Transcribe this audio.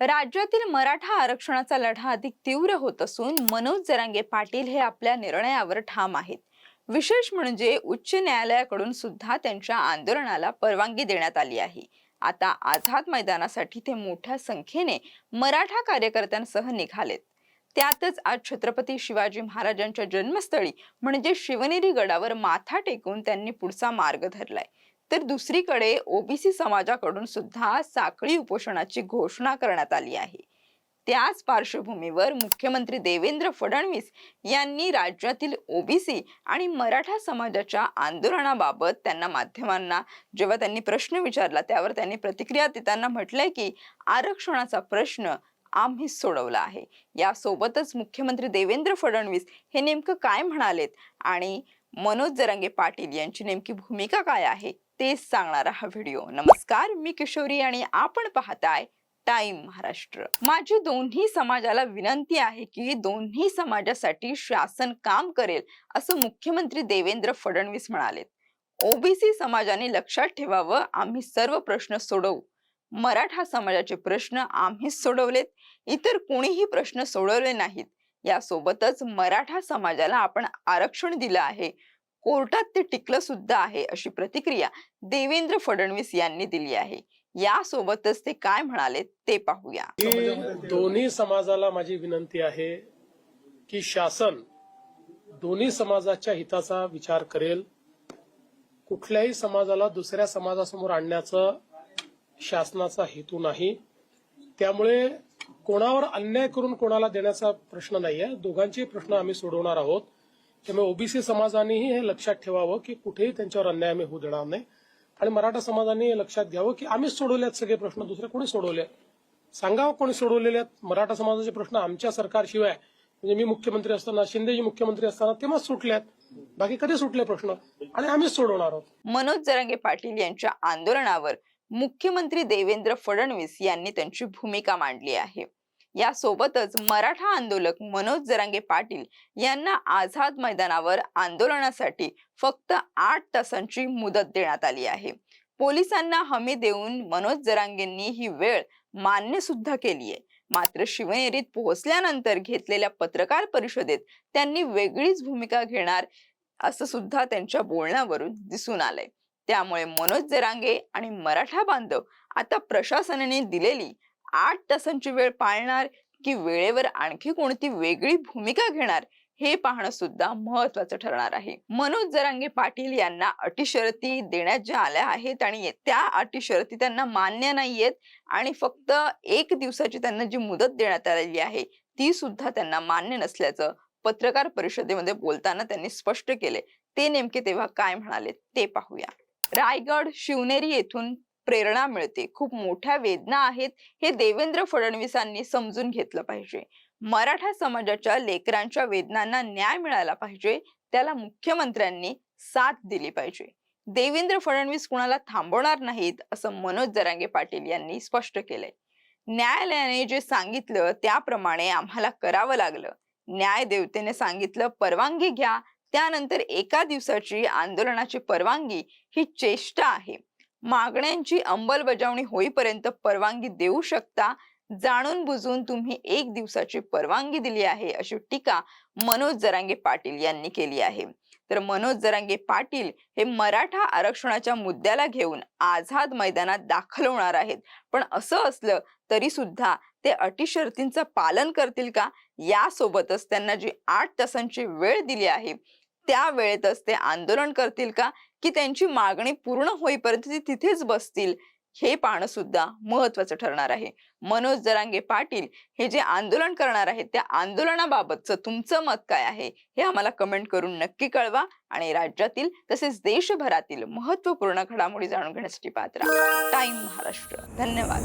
राज्यातील मराठा आरक्षणाचा लढा अधिक तीव्र होत असून मनोज जरांगे पाटील हे आपल्या निर्णयावर ठाम आहेत. विशेष म्हणजे उच्च न्यायालयाकडून सुद्धा त्यांच्या आंदोलनाला परवानगी देण्यात आली आहे. आता आझाद मैदानासाठी ते मोठ्या संख्येने मराठा कार्यकर्त्यांसह निघालेत. त्यातच आज छत्रपती शिवाजी महाराजांच्या जन्मस्थळी म्हणजे शिवनेरी गडावर माथा टेकून त्यांनी पुढचा मार्ग धरलाय. तर दुसरीकडे ओबीसी समाजाकडून सुद्धा साखळी उपोषणाची घोषणा करण्यात आली आहे. त्याच पार्श्वभूमीवर मुख्यमंत्री देवेंद्र फडणवीस यांनी राज्यातील ओबीसी आणि मराठा समाजाच्या आंदोलनाबाबत त्यांना माध्यमांना जेव्हा त्यांनी प्रश्न विचारला त्यावर त्यांनी प्रतिक्रिया देताना म्हटलंय की आरक्षणाचा प्रश्न आम्ही सोडवला आहे. यासोबतच मुख्यमंत्री देवेंद्र फडणवीस हे नेमकं काय म्हणालेत? आणि मनोज जरांगे पाटील यांची नेमकी भूमिका काय आहे? तेच सांगणारा हा व्हिडिओ. नमस्कार मी किशोरी आणि आपण पाहताय टाइम महाराष्ट्र. माझी दोन्ही समाजाला विनंती आहे की दोन्ही समाजासाठी शासन काम करेल असं मुख्यमंत्री देवेंद्र फडणवीस म्हणाले ओबीसी समाजाने लक्षात ठेवावं आम्ही सर्व प्रश्न सोडवू. मराठा समाजाचे प्रश्न आम्हीच सोडवलेत. इतर कोणीही प्रश्न सोडवले नाहीत. यासोबतच मराठा समाजाला आपण आरक्षण दिलं आहे. कोर्टात ते टिकलं सुद्धा आहे अशी प्रतिक्रिया देवेंद्र फडणवीस यांनी दिली आहे. यासोबतच ते काय म्हणाले ते पाहूया. दोन्ही समाजाला माझी विनंती आहे की शासन दोन्ही समाजाच्या हिताचा विचार करेल. कुठल्याही समाजाला दुसऱ्या समाजासमोर आणण्याचा शासनाचा हेतू नाही. त्यामुळे कोणावर अन्याय करून कोणाला देण्याचा प्रश्न नाहीये. दोघांचे प्रश्न आम्ही सोडवणार आहोत. त्यामुळे ओबीसी समाजानेही हे लक्षात ठेवावं की कुठेही त्यांच्यावर अन्याय आम्ही होऊ देणार नाही. आणि मराठा समाजाने हे लक्षात घ्यावं की आम्हीच सोडवल्यात सगळे प्रश्न दुसरे कोणी सोडवले सांगावं कोणी सोडवलेले आहेत मराठा समाजाचे प्रश्न आमच्या सरकारशिवाय म्हणजे मी मुख्यमंत्री असताना शिंदेजी मुख्यमंत्री असताना तेव्हाच सुटले आहेत बाकी कधी सुटले प्रश्न? आणि आम्हीच सोडवणार आहोत. मनोज जरांगे पाटील यांच्या आंदोलनावर मुख्यमंत्री देवेंद्र फडणवीस यांनी त्यांची भूमिका मांडली आहे. यासोबतच मराठा आंदोलक मनोज जरांगे पाटील यांना आझाद मैदानावर आंदोलनासाठी फक्त आठ तासांची मुदत देण्यात आली आहे. पोलिसांना हमी देऊन मनोज जरांगेंनी ही वेळ मान्य सुद्धा केली आहे. मात्र शिवनेरीत पोहोचल्यानंतर घेतलेल्या पत्रकार परिषदेत त्यांनी वेगळीच भूमिका घेणार असं सुद्धा त्यांच्या बोलण्यावरून दिसून आलंय. त्यामुळे मनोज जरांगे आणि मराठा बांधव आता प्रशासनाने दिलेली आठ तासांची वेळ पाळणार की वेळेवर आणखी कोणती वेगळी भूमिका घेणार हे पाहणं सुद्धा महत्वाचं ठरणार आहे. मनोज जरांगे पाटील यांना अटी शर्ती देण्यात ज्या आल्या आहेत आणि त्या अटी शर्ती त्यांना मान्य नाहीयेत आणि फक्त एक दिवसाची त्यांना जी मुदत देण्यात आलेली आहे ती सुद्धा त्यांना मान्य नसल्याचं पत्रकार परिषदेमध्ये बोलताना त्यांनी स्पष्ट केले. ते नेमके तेव्हा काय म्हणाले ते पाहूया. रायगड शिवनेरी येथून प्रेरणा मिळते. खूप मोठ्या वेदना आहेत हे देवेंद्र फडणवीसांनी समजून घेतलं पाहिजे. मराठा समाजाच्या लेकरांच्या वेदनांना न्याय मिळाला पाहिजे त्याला मुख्यमंत्र्यांनी साथ दिली पाहिजे. देवेंद्र फडणवीस कुणाला थांबवणार नाहीत असं मनोज जरांगे पाटील यांनी स्पष्ट केलंय. न्यायालयाने जे सांगितलं त्याप्रमाणे आम्हाला करावं लागलं. न्याय देवतेने सांगितलं परवानगी घ्या. त्यानंतर एका दिवसाची आंदोलनाची परवानगी ही चेष्टा आहे. मागण्यांची अंमलबजावणी होईपर्यंत परवानगी देऊ शकता. जाणून बुजून तुम्ही एक दिवसाची परवानगी दिली आहे अशी टीका मनोज जरांगे पाटील यांनी केली आहे. तर मनोज जरांगे पाटील हे मराठा आरक्षणाच्या मुद्द्याला घेऊन आझाद मैदानात दाखल होणार आहेत. पण असं असलं तरी सुद्धा ते अटी शर्तींचं पालन करतील का? यासोबतच त्यांना जी आठ तासांची वेळ दिली आहे त्या वेळेतच ते आंदोलन करतील का? की त्यांची मागणी पूर्ण होईपर्यंत ते तिथेच बसतील? हे पाहणं सुद्धा महत्वाचं ठरणार आहे. मनोज जरांगे पाटील हे जे आंदोलन करणार आहेत त्या आंदोलनाबाबतचं तुमचं मत काय आहे? हे आम्हाला कमेंट करून नक्की कळवा आणि राज्यातील तसेच देशभरातील महत्त्वपूर्ण घडामोडी जाणून घेण्यासाठी पात्र टाइम महाराष्ट्र. धन्यवाद.